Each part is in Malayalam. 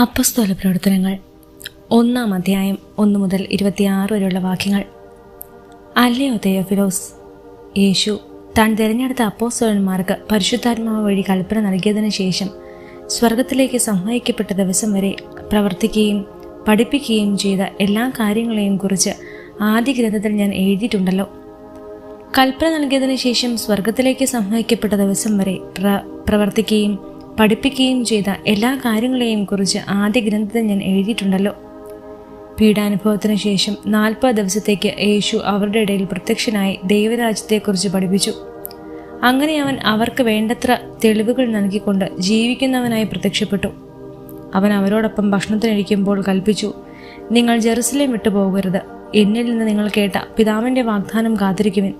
അപ്പസ്തോല പ്രവർത്തനങ്ങൾ. ഒന്നാം അധ്യായം ഒന്ന് മുതൽ ഇരുപത്തിയാറ് വരെയുള്ള വാക്യങ്ങൾ. അല്ലയോ തെയോഫിലോസ്? യേശു താൻ തിരഞ്ഞെടുത്ത അപ്പോസ്തോലന്മാർക്ക് പരിശുദ്ധാത്മാവ് വഴി കൽപ്പന നൽകിയതിനു ശേഷം സ്വർഗത്തിലേക്ക് സംവഹിക്കപ്പെട്ട ദിവസം വരെ പ്രവർത്തിക്കുകയും പഠിപ്പിക്കുകയും ചെയ്ത എല്ലാ കാര്യങ്ങളെയും കുറിച്ച് ആദ്യ ഗ്രന്ഥത്തിൽ ഞാൻ എഴുതിയിട്ടുണ്ടല്ലോ. കൽപ്പന നൽകിയതിനു ശേഷം സ്വർഗത്തിലേക്ക് സംവഹിക്കപ്പെട്ട ദിവസം വരെ പ്ര പ്രവർത്തിക്കുകയും പഠിപ്പിക്കുകയും ചെയ്ത എല്ലാ കാര്യങ്ങളെയും കുറിച്ച് ആദ്യ ഗ്രന്ഥത്തിൽ ഞാൻ എഴുതിയിട്ടുണ്ടല്ലോ. പീഡാനുഭവത്തിന് ശേഷം നാൽപ്പത് ദിവസത്തേക്ക് യേശു അവരുടെ ഇടയിൽ പ്രത്യക്ഷനായി ദൈവരാജ്യത്തെക്കുറിച്ച് പഠിപ്പിച്ചു. അങ്ങനെ അവൻ അവർക്ക് വേണ്ടത്ര തെളിവുകൾ നൽകിക്കൊണ്ട് ജീവിക്കുന്നവനായി പ്രത്യക്ഷപ്പെട്ടു. അവൻ അവരോടൊപ്പം ഭക്ഷണത്തിനിരിക്കുമ്പോൾ കൽപ്പിച്ചു നിങ്ങൾ ജെറുസലേം വിട്ടു പോകരുത്. എന്നിൽ നിന്ന് നിങ്ങൾ കേട്ട പിതാവിന്റെ വാഗ്ദാനം കാത്തിരിക്കുവിൻ.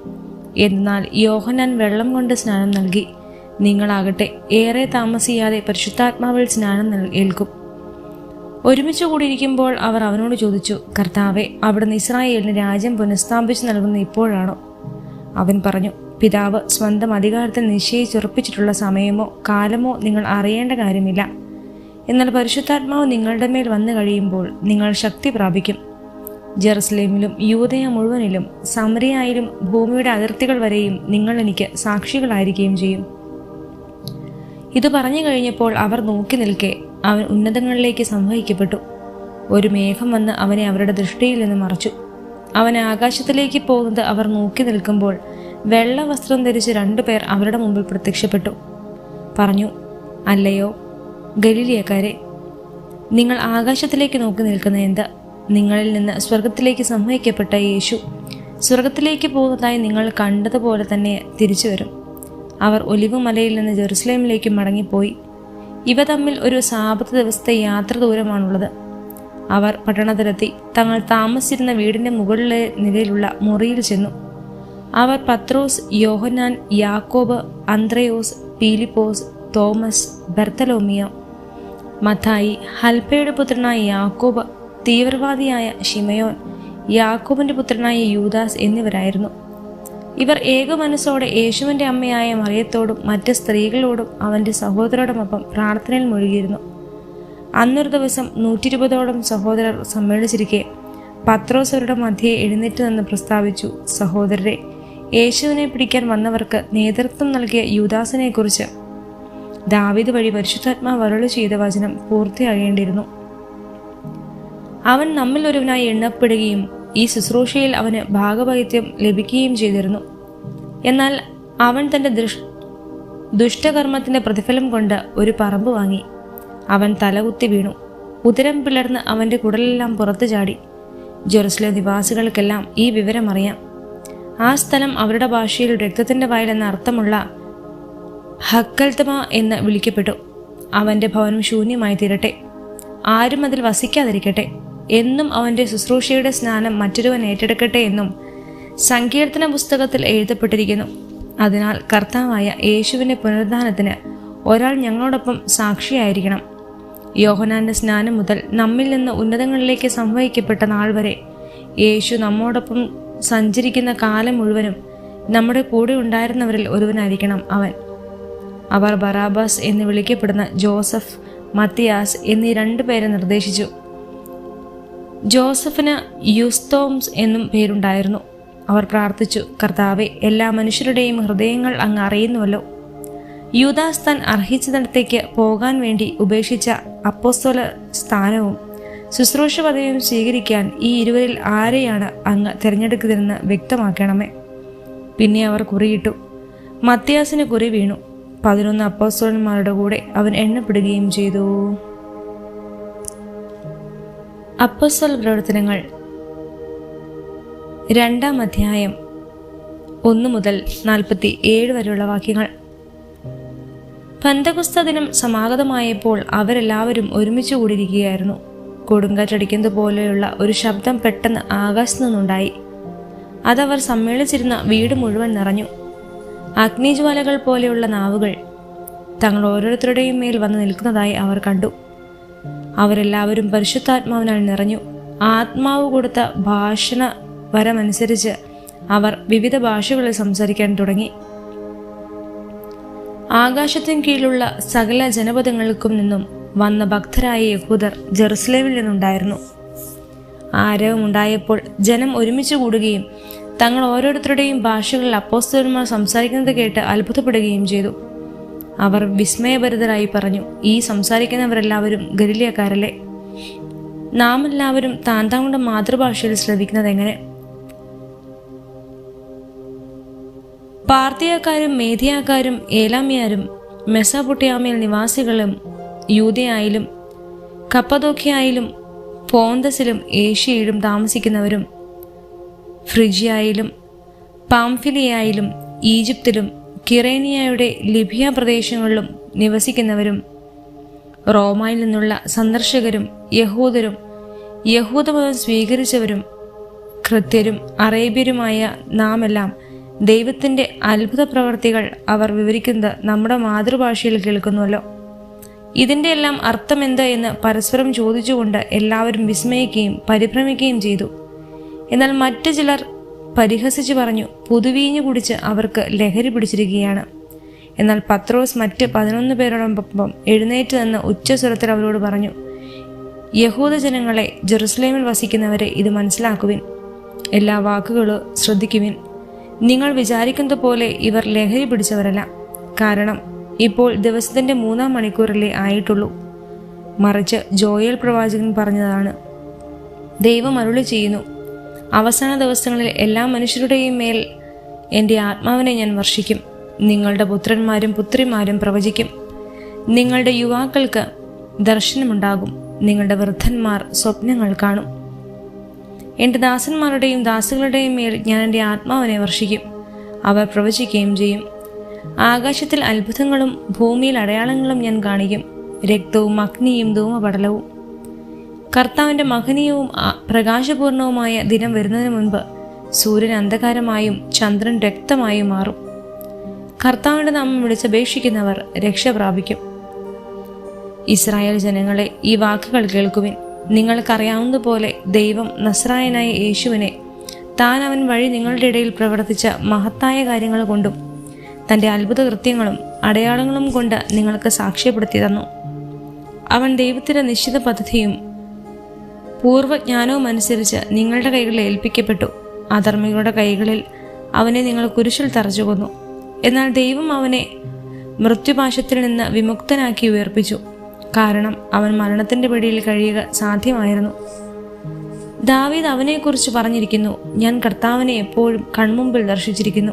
എന്നാൽ യോഹനാൻ വെള്ളം കൊണ്ട് സ്നാനം നൽകി. നിങ്ങളാകട്ടെ ഏറെ താമസിയാതെ പരിശുദ്ധാത്മാവിൽ സ്നാനം ഏൽക്കും. ഒരുമിച്ച് കൂടിയിരിക്കുമ്പോൾ അവർ അവനോട് ചോദിച്ചു കർത്താവെ അവിടുന്ന് ഇസ്രായേലിന് രാജ്യം പുനഃസ്ഥാപിച്ചു നൽകുന്ന ഇപ്പോഴാണോ? അവൻ പറഞ്ഞു പിതാവ് സ്വന്തം അധികാരത്തിൽ നിശ്ചയിച്ചുറപ്പിച്ചിട്ടുള്ള സമയമോ കാലമോ നിങ്ങൾ അറിയേണ്ട കാര്യമില്ല. എന്നാൽ പരിശുദ്ധാത്മാവ് നിങ്ങളുടെ മേൽ വന്നു കഴിയുമ്പോൾ നിങ്ങൾ ശക്തി പ്രാപിക്കും. ജെറുസലേമിലും യൂതയ മുഴുവനിലും സമരിയായാലും ഭൂമിയുടെ അതിർത്തികൾ വരെയും നിങ്ങൾ എനിക്ക് സാക്ഷികളായിരിക്കുകയും ചെയ്യും. ഇത് പറഞ്ഞു കഴിഞ്ഞപ്പോൾ അവർ നോക്കി നിൽക്കെ. അവൻ ഉന്നതങ്ങളിലേക്ക് സംവഹിക്കപ്പെട്ടു. ഒരു മേഘം വന്ന് അവനെ അവരുടെ ദൃഷ്ടിയിൽ നിന്ന് മറച്ചു. അവൻ ആകാശത്തിലേക്ക് പോകുന്നത് അവർ നോക്കി നിൽക്കുമ്പോൾ വെള്ള വസ്ത്രം ധരിച്ച് രണ്ടുപേർ അവരുടെ മുമ്പിൽ പ്രത്യക്ഷപ്പെട്ടു. പറഞ്ഞു അല്ലയോ ഗലീലിയക്കാരെ നിങ്ങൾ ആകാശത്തിലേക്ക് നോക്കി നിൽക്കുന്ന എന്ത്? നിങ്ങളിൽ നിന്ന് സ്വർഗത്തിലേക്ക് സംവഹിക്കപ്പെട്ട യേശു. സ്വർഗത്തിലേക്ക് പോകുന്നതായി നിങ്ങൾ കണ്ടതുപോലെ തന്നെ തിരിച്ചു വരും അവർ ഒലിവ് മലയിൽ നിന്ന് ജെറുസലേമിലേക്ക് മടങ്ങിപ്പോയി. ഇവ തമ്മിൽ ഒരു സാപത്ത് ദിവസത്തെ യാത്ര ദൂരമാണുള്ളത്. അവർ പട്ടണത്തിലെത്തി. തങ്ങൾ താമസിച്ചിരുന്ന വീടിന്റെ മുകളിലെ നിലയിലുള്ള മുറിയിൽ ചെന്നു. അവർ പത്രോസ് യോഹനാൻ യാക്കോബ് അന്ത്രയോസ് പീലിപ്പോസ് തോമസ് ബർത്തലോമിയോ മഥായി ഹൽപ്പയുടെ പുത്രനായ യാക്കോബ് തീവ്രവാദിയായ ഷിമയോൻ യാക്കോബിന്റെ പുത്രനായ യൂദാസ് എന്നിവരായിരുന്നു. ഇവർ ഏകമനസ്സോടെ യേശുവിന്റെ അമ്മയായ മറിയത്തോടും മറ്റ് സ്ത്രീകളോടും അവന്റെ സഹോദരോടുമൊപ്പം പ്രാർത്ഥനയിൽ മുഴുകിയിരുന്നു. അന്നൊരു ദിവസം നൂറ്റിരുപതോളം സഹോദരർ സമ്മേളിച്ചിരിക്കെ പത്രോസവരുടെ മധ്യയെ എഴുന്നേറ്റ് നിന്ന് പ്രസ്താവിച്ചു സഹോദരരെ യേശുവിനെ പിടിക്കാൻ വന്നവർക്ക് നേതൃത്വം നൽകിയ യുദാസിനെക്കുറിച്ച് ദാവിദ് വഴി പരിശുദ്ധാത്മാവ് അരുളി ചെയ്ത വചനം പൂർത്തിയാകേണ്ടിയിരുന്നു. അവൻ നമ്മിൽ ഒരുവനായി എണ്ണപ്പെടുകയും ഈ ശുശ്രൂഷയിൽ അവന് ഭാഗവൈദ്യം ലഭിക്കുകയും ചെയ്തിരുന്നു. എന്നാൽ അവൻ തന്റെ ദൃഷ് ദുഷ്ടകർമ്മത്തിന്റെ പ്രതിഫലം കൊണ്ട് ഒരു പറമ്പ് വാങ്ങി. അവൻ തലകുത്തി വീണു. ഉദരം പിളർന്ന് അവന്റെ കുടലെല്ലാം പുറത്തു ചാടി. ജെറുസലേം നിവാസികൾക്കെല്ലാം ഈ വിവരം അറിയാം. ആ സ്ഥലം അവരുടെ ഭാഷയിൽ രക്തത്തിന്റെ വയൽ എന്ന അർത്ഥമുള്ള ഹക്കൽത്തമ എന്ന് വിളിക്കപ്പെട്ടു. അവന്റെ ഭവനം ശൂന്യമായി തീരട്ടെ. ആരും അതിൽ വസിക്കാതിരിക്കട്ടെ. എന്നും അവന്റെ ശുശ്രൂഷയുടെ സ്നാനം മറ്റൊരുവൻ ഏറ്റെടുക്കട്ടെ എന്നും സങ്കീർത്തന പുസ്തകത്തിൽ എഴുതപ്പെട്ടിരിക്കുന്നു. അതിനാൽ കർത്താവായ യേശുവിന്റെ പുനരുദ്ധാനത്തിന് ഒരാൾ ഞങ്ങളോടൊപ്പം സാക്ഷിയായിരിക്കണം. യോഹനാന്റെ സ്നാനം മുതൽ നമ്മിൽ നിന്ന് ഉന്നതങ്ങളിലേക്ക് സംവഹിക്കപ്പെട്ട നാൾ വരെ യേശു നമ്മോടൊപ്പം സഞ്ചരിക്കുന്ന കാലം മുഴുവനും നമ്മുടെ കൂടെ ഉണ്ടായിരുന്നവരിൽ ഒരുവനായിരിക്കണം അവൻ. അവർ ബറാബാസ് എന്ന് വിളിക്കപ്പെടുന്ന ജോസഫ് മത്തിയാസ് എന്നീ രണ്ടു പേരെ നിർദ്ദേശിച്ചു. ജോസഫിന് യുസ്തോംസ് എന്നും പേരുണ്ടായിരുന്നു. അവർ പ്രാർത്ഥിച്ചു കർത്താവെ എല്ലാ മനുഷ്യരുടെയും ഹൃദയങ്ങൾ അങ്ങ് അറിയുന്നുവല്ലോ. യൂദാസ് താൻ അർഹിച്ചിടത്തേക്ക് പോകാൻ വേണ്ടി ഉപേക്ഷിച്ച അപ്പോസ്തോല സ്ഥാനവും ശുശ്രൂഷ പദവിയും സ്വീകരിക്കാൻ ഈ ഇരുവരിൽ ആരെയാണ് അങ്ങ് തിരഞ്ഞെടുക്കുന്നതെന്ന് വ്യക്തമാക്കണമേ. പിന്നെ അവർ കുറിയിട്ടു മത്യാസിന് കുറി വീണു. പതിനൊന്ന് അപ്പോസ്തോലന്മാരുടെ കൂടെ അവൻ എണ്ണപ്പെടുകയും ചെയ്തു. അപ്പോസ്തല പ്രവർത്തനങ്ങൾ രണ്ടാം അധ്യായം ഒന്ന് മുതൽ നാൽപ്പത്തി ഏഴ് വരെയുള്ള വാക്യങ്ങൾ. പന്തകുസ്ത ദിനം സമാഗതമായപ്പോൾ അവരെല്ലാവരും ഒരുമിച്ച് കൂടിയിരിക്കുകയായിരുന്നു. കൊടുങ്കാറ്റടിക്കുന്നത് പോലെയുള്ള ഒരു ശബ്ദം പെട്ടെന്ന് ആകാശത്തു നിന്നുണ്ടായി. അതവർ സമ്മേളിച്ചിരുന്ന വീട് മുഴുവൻ നിറഞ്ഞു. അഗ്നിജ്വാലകൾ പോലെയുള്ള നാവുകൾ തങ്ങൾ ഓരോരുത്തരുടെയും മേൽ വന്ന് നിൽക്കുന്നതായി അവർ കണ്ടു. അവരെല്ലാവരും പരിശുദ്ധാത്മാവിനാൽ നിറഞ്ഞു. ആത്മാവ് കൊടുത്ത ഭാഷണ വരമനുസരിച്ച് അവർ വിവിധ ഭാഷകളിൽ സംസാരിക്കാൻ തുടങ്ങി. ആകാശത്തിന് കീഴിലുള്ള സകല ജനപദങ്ങൾക്കും നിന്നും വന്ന ഭക്തരായ യഹൂദർ ജെറുസലേമിൽ നിന്നുണ്ടായിരുന്നു. ആരവമുണ്ടായപ്പോൾ ജനം ഒരുമിച്ച് കൂടുകയും തങ്ങൾ ഓരോരുത്തരുടെയും ഭാഷകളിൽ അപ്പോസ്തലന്മാർ സംസാരിക്കുന്നത് കേട്ട് അത്ഭുതപ്പെടുകയും ചെയ്തു. അവർ വിസ്മയഭരിതരായി പറഞ്ഞു ഈ സംസാരിക്കുന്നവരെല്ലാവരും ഗലിലിയക്കാരല്ലേ നാം എല്ലാവരും താൻ തങ്ങളുടെ മാതൃഭാഷയിൽ ശ്രദ്ധിക്കുന്നത് എങ്ങനെ? പാർത്തിയക്കാരും മേധിയാക്കാരും ഏലാമിയാരും മെസ്സപൊട്ടിയാമയിൽ നിവാസികളും യൂതയായാലും കപ്പതോക്കിയായാലും പോന്തസിലും ഏഷ്യയിലും താമസിക്കുന്നവരും ഫ്രിജിയായാലും പാംഫിലിയായാലും ഈജിപ്തിലും കിറേനിയയുടെ ലിബിയ പ്രദേശങ്ങളിലും നിവസിക്കുന്നവരും റോമയിൽ നിന്നുള്ള സന്ദർശകരും യഹൂദരും യഹൂദമതം സ്വീകരിച്ചവരും കൃത്യരും അറേബ്യരുമായ നാമെല്ലാം ദൈവത്തിന്റെ അത്ഭുത പ്രവർത്തികൾ അവർ വിവരിക്കുന്നത് നമ്മുടെ മാതൃഭാഷയിൽ കേൾക്കുന്നുവല്ലോ. ഇതിന്റെ എല്ലാം അർത്ഥം എന്താ എന്ന് പരസ്പരം ചോദിച്ചുകൊണ്ട് എല്ലാവരും വിസ്മയിക്കുകയും പരിഭ്രമിക്കുകയും ചെയ്തു. എന്നാൽ മറ്റു ചിലർ പരിഹസിച്ചു പറഞ്ഞു പുതുവീഞ്ഞു കുടിച്ച് അവർക്ക് ലഹരി പിടിച്ചിരിക്കുകയാണ്. എന്നാൽ പത്രോസ് മറ്റ് പതിനൊന്ന് പേരോടൊപ്പം എഴുന്നേറ്റ് നിന്ന് ഉച്ചസ്വരത്തിൽ അവരോട് പറഞ്ഞു യഹൂദ ജനങ്ങളെ ജെറുസലേമിൽ വസിക്കുന്നവരെ ഇത് മനസ്സിലാക്കുവിൻ. എല്ലാ വാക്കുകളും ശ്രദ്ധിക്കുവിൻ. നിങ്ങൾ വിചാരിക്കുന്നത് പോലെ ഇവർ ലഹരി പിടിച്ചവരല്ല. കാരണം ഇപ്പോൾ ദിവസത്തിന്റെ മൂന്നാം മണിക്കൂറിലേ ആയിട്ടുള്ളൂ. മറിച്ച് ജോയൽ പ്രവാചകൻ പറഞ്ഞതാണ് ദൈവം അരുളി ചെയ്യുന്നു അവസാന ദിവസങ്ങളിൽ എല്ലാ മനുഷ്യരുടെയും മേൽ എന്റെ ആത്മാവിനെ ഞാൻ വർഷിക്കും. നിങ്ങളുടെ പുത്രന്മാരും പുത്രിമാരും പ്രവചിക്കും. നിങ്ങളുടെ യുവാക്കൾക്ക് ദർശനമുണ്ടാകും. നിങ്ങളുടെ വൃദ്ധന്മാർ സ്വപ്നങ്ങൾ കാണും. എന്റെ ദാസന്മാരുടെയും ദാസുകളുടെയും മേൽ ഞാൻ എന്റെ ആത്മാവിനെ വർഷിക്കും. അവർ പ്രവചിക്കുകയും ചെയ്യും. ആകാശത്തിൽ അത്ഭുതങ്ങളും ഭൂമിയിൽ അടയാളങ്ങളും ഞാൻ കാണിക്കും. രക്തവും അഗ്നിയും ധൂമപടലവും. കർത്താവിന്റെ മഹനീയവും പ്രകാശപൂർണവുമായ ദിനം വരുന്നതിന് മുൻപ് സൂര്യൻ അന്ധകാരമായും ചന്ദ്രൻ രക്തമായും മാറും. കർത്താവിന്റെ നാമം വിളിച്ചപേക്ഷിക്കുന്നവർ രക്ഷ പ്രാപിക്കും. ഇസ്രായേൽ ജനങ്ങളെ ഈ വാക്കുകൾ കേൾക്കുവിൻ. നിങ്ങൾക്കറിയാവുന്നതുപോലെ ദൈവം നസ്രായനായ യേശുവിനെ താൻ അവൻ വഴി നിങ്ങളുടെ ഇടയിൽ പ്രവർത്തിച്ച മഹത്തായ കാര്യങ്ങൾ കൊണ്ടും തന്റെ അത്ഭുത കൃത്യങ്ങളും അടയാളങ്ങളും കൊണ്ട് നിങ്ങൾക്ക് സാക്ഷ്യപ്പെടുത്തി തന്നു. അവൻ ദൈവത്തിന്റെ നിശ്ചിത പദ്ധതിയും പൂർവജ്ഞാനവും അനുസരിച്ച് നിങ്ങളുടെ കൈകളിൽ ഏൽപ്പിക്കപ്പെട്ടു. അധർമ്മികളുടെ കൈകളിൽ അവനെ നിങ്ങൾ കുരിശിൽ തറച്ചു കൊന്നു. എന്നാൽ ദൈവം അവനെ മൃത്യുപാശത്തിൽ നിന്ന് വിമുക്തനാക്കി ഉയർപ്പിച്ചു. കാരണം അവൻ മരണത്തിന്റെ പിടിയിൽ കഴിയുക സാധ്യമായിരുന്നു. ദാവീദ് അവനെക്കുറിച്ച് പറഞ്ഞിരിക്കുന്നു ഞാൻ കർത്താവിനെ എപ്പോഴും കൺമുമ്പിൽ ദർശിച്ചിരിക്കുന്നു.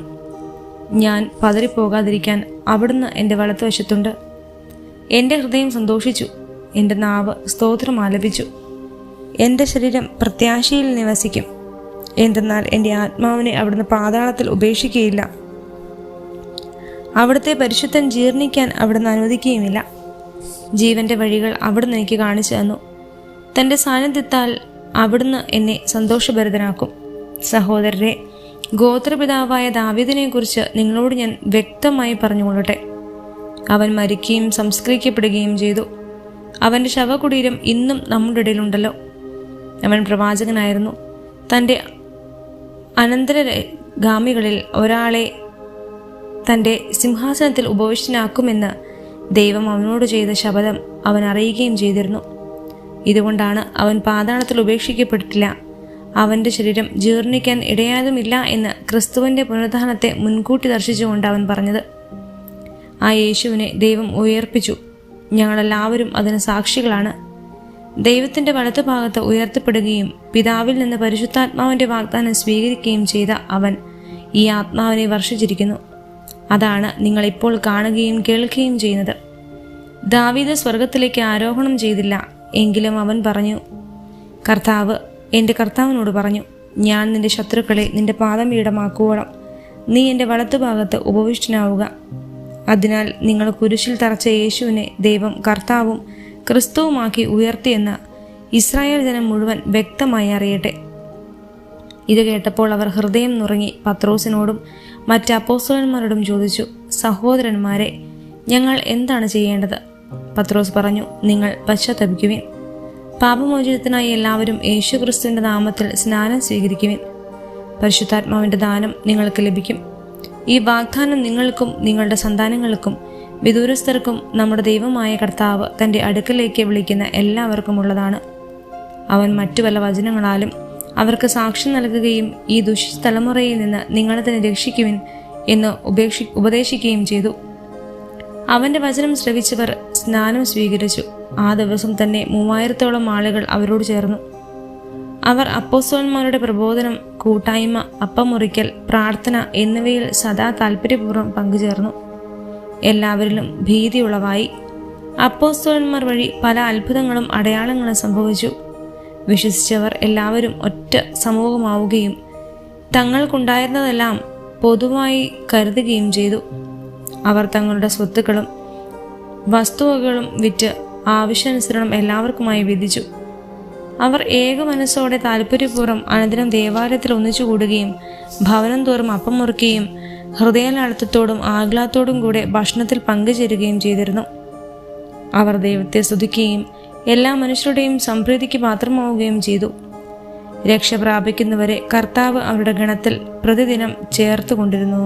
ഞാൻ പതറിപ്പോകാതിരിക്കാൻ അവിടുന്ന് എന്റെ വലത്തുവശത്തുണ്ട്. എന്റെ ഹൃദയം സന്തോഷിച്ചു എന്റെ നാവ് സ്തോത്രം ആലപിച്ചു. എന്റെ ശരീരം പ്രത്യാശയിൽ നിവസിക്കും എന്തെന്നാൽ എന്റെ ആത്മാവിനെ അവിടുന്ന് പാതാളത്തിൽ ഉപേക്ഷിക്കുകയില്ല അവിടുത്തെ പരിശുദ്ധൻ ജീർണിക്കാൻ അവിടുന്ന് അനുവദിക്കുകയുമില്ല. ജീവന്റെ വഴികൾ അവിടുന്ന് എനിക്ക് കാണിച്ചു തന്നു. തന്റെ സാന്നിധ്യത്താൽ അവിടുന്ന് എന്നെ സന്തോഷഭരിതനാക്കും. സഹോദരരെ ഗോത്രപിതാവായ ദാവീദിനെക്കുറിച്ച് നിങ്ങളോട് ഞാൻ വ്യക്തമായി പറഞ്ഞുകൊള്ളട്ടെ. അവൻ മരിക്കുകയും സംസ്കരിക്കപ്പെടുകയും ചെയ്തു. അവന്റെ ശവകുടീരം ഇന്നും നമ്മുടെ ഇടയിലുണ്ടല്ലോ. അവൻ പ്രവാചകനായിരുന്നു. തന്റെ അനന്തരഗാമികളിൽ ഒരാളെ തന്റെ സിംഹാസനത്തിൽ ഉപവിഷ്ടനാക്കുമെന്ന് ദൈവം അവനോട് ചെയ്ത ശപഥം അവൻ അറിയുകയും ചെയ്തിരുന്നു. ഇതുകൊണ്ടാണ് അവൻ പാതാളത്തിൽ ഉപേക്ഷിക്കപ്പെട്ടിട്ടില്ല. അവന്റെ ശരീരം ജീർണിക്കാൻ ഇടയാതുമില്ല എന്ന് ക്രിസ്തുവിന്റെ പുനരുദ്ധാനത്തെ മുൻകൂട്ടി ദർശിച്ചുകൊണ്ട് അവൻ പറഞ്ഞത്. ആ യേശുവിനെ ദൈവം ഉയർപ്പിച്ചു. ഞങ്ങളെല്ലാവരും അതിന് സാക്ഷികളാണ്. ദൈവത്തിന്റെ വലത്തുഭാഗത്ത് ഉയർത്തപ്പെടുകയും പിതാവിൽ നിന്ന് പരിശുദ്ധാത്മാവിന്റെ വാഗ്ദാനം സ്വീകരിക്കുകയും ചെയ്ത അവൻ ഈ ആത്മാവിനെ വർഷിച്ചിരിക്കുന്നു. അതാണ് നിങ്ങൾ ഇപ്പോൾ കാണുകയും കേൾക്കുകയും ചെയ്യുന്നത്. ദാവീദ് സ്വർഗത്തിലേക്ക് ആരോഹണം ചെയ്തില്ല എങ്കിലും അവൻ പറഞ്ഞു കർത്താവ് എന്റെ കർത്താവിനോട് പറഞ്ഞു ഞാൻ നിന്റെ ശത്രുക്കളെ നിന്റെ പാദം ഈടമാക്കുവോളം. നീ എന്റെ വലത്തുഭാഗത്ത് ഉപവിഷ്ടനാവുക. അതിനാൽ നിങ്ങൾ കുരിശിൽ തറച്ച യേശുവിനെ ദൈവം കർത്താവും ക്രിസ്തുവുമാക്കി ഉയർത്തിയെന്ന് ഇസ്രായേൽ ജനം മുഴുവൻ വ്യക്തമായി അറിയട്ടെ. ഇത് കേട്ടപ്പോൾ അവർ ഹൃദയം നുറങ്ങി പത്രോസിനോടും മറ്റ് അപ്പോസ്തലന്മാരോടും ചോദിച്ചു സഹോദരന്മാരെ ഞങ്ങൾ എന്താണ് ചെയ്യേണ്ടത്? പത്രോസ് പറഞ്ഞു നിങ്ങൾ പശ്ചാത്തപിക്കുവിൻ. പാപമോചനത്തിനായി എല്ലാവരും യേശുക്രിസ്തുവിന്റെ നാമത്തിൽ സ്നാനം സ്വീകരിക്കുവിൻ. പരിശുദ്ധാത്മാവിന്റെ ദാനം നിങ്ങൾക്ക് ലഭിക്കും. ഈ വാഗ്ദാനം നിങ്ങൾക്കും നിങ്ങളുടെ സന്താനങ്ങൾക്കും വിദൂരസ്ഥർക്കും നമ്മുടെ ദൈവമായ കർത്താവ് തന്റെ അടുക്കലേക്ക് വിളിക്കുന്ന എല്ലാവർക്കും ഉള്ളതാണ്. അവൻ മറ്റു പല വചനങ്ങളാലും അവർക്ക് സാക്ഷ്യം നൽകുകയും ഈ ദുഷിച്ച തലമുറയിൽ നിന്ന് നിങ്ങളെ തന്നെ രക്ഷിക്കുവിൻ എന്ന് ഉപേക്ഷി ഉപദേശിക്കുകയും ചെയ്തു. അവന്റെ വചനം ശ്രവിച്ചവർ സ്നാനം സ്വീകരിച്ചു. ആ ദിവസം തന്നെ മൂവായിരത്തോളം ആളുകൾ അവരോട് ചേർന്നു. അവർ അപ്പോസ്തലന്മാരുടെ പ്രബോധനം കൂട്ടായ്മ അപ്പം മുറിക്കൽ പ്രാർത്ഥന എന്നിവയിൽ സദാ താല്പര്യപൂർവം പങ്കുചേർന്നു. എല്ലാവരിലും ഭീതി ഉളവായി അപ്പോസ്തലന്മാർ വഴി പല അത്ഭുതങ്ങളും അടയാളങ്ങളും സംഭവിച്ചു. വിശ്വസിച്ചവർ എല്ലാവരും ഒറ്റ സമൂഹമാവുകയും തങ്ങൾക്കുണ്ടായിരുന്നതെല്ലാം പൊതുവായി കരുതുകയും ചെയ്തു. അവർ തങ്ങളുടെ സ്വത്തുക്കളും വസ്തുവകകളും വിറ്റ് ആവശ്യാനുസരണം എല്ലാവർക്കുമായി വിധിച്ചു. അവർ ഏക മനസ്സോടെ താല്പര്യപൂർവം അനന്തരം ദേവാലയത്തിൽ ഒന്നിച്ചു കൂടുകയും ഭവനം തോറും അപ്പം മുറിക്കുകയും ഹൃദയലാളിത്തത്തോടും ആഹ്ലാദത്തോടും കൂടെ ഭക്ഷണത്തിൽ പങ്കുചേരുകയും ചെയ്തിരുന്നു. അവർ ദൈവത്തെ സ്തുതിക്കുകയും എല്ലാ മനുഷ്യരുടെയും സംപ്രീതിക്ക് പാത്രമാവുകയും ചെയ്തു. രക്ഷ പ്രാപിക്കുന്നവരെ കർത്താവ് അവരുടെ ഗണത്തിൽ പ്രതിദിനം ചേർത്തുകൊണ്ടിരുന്നു.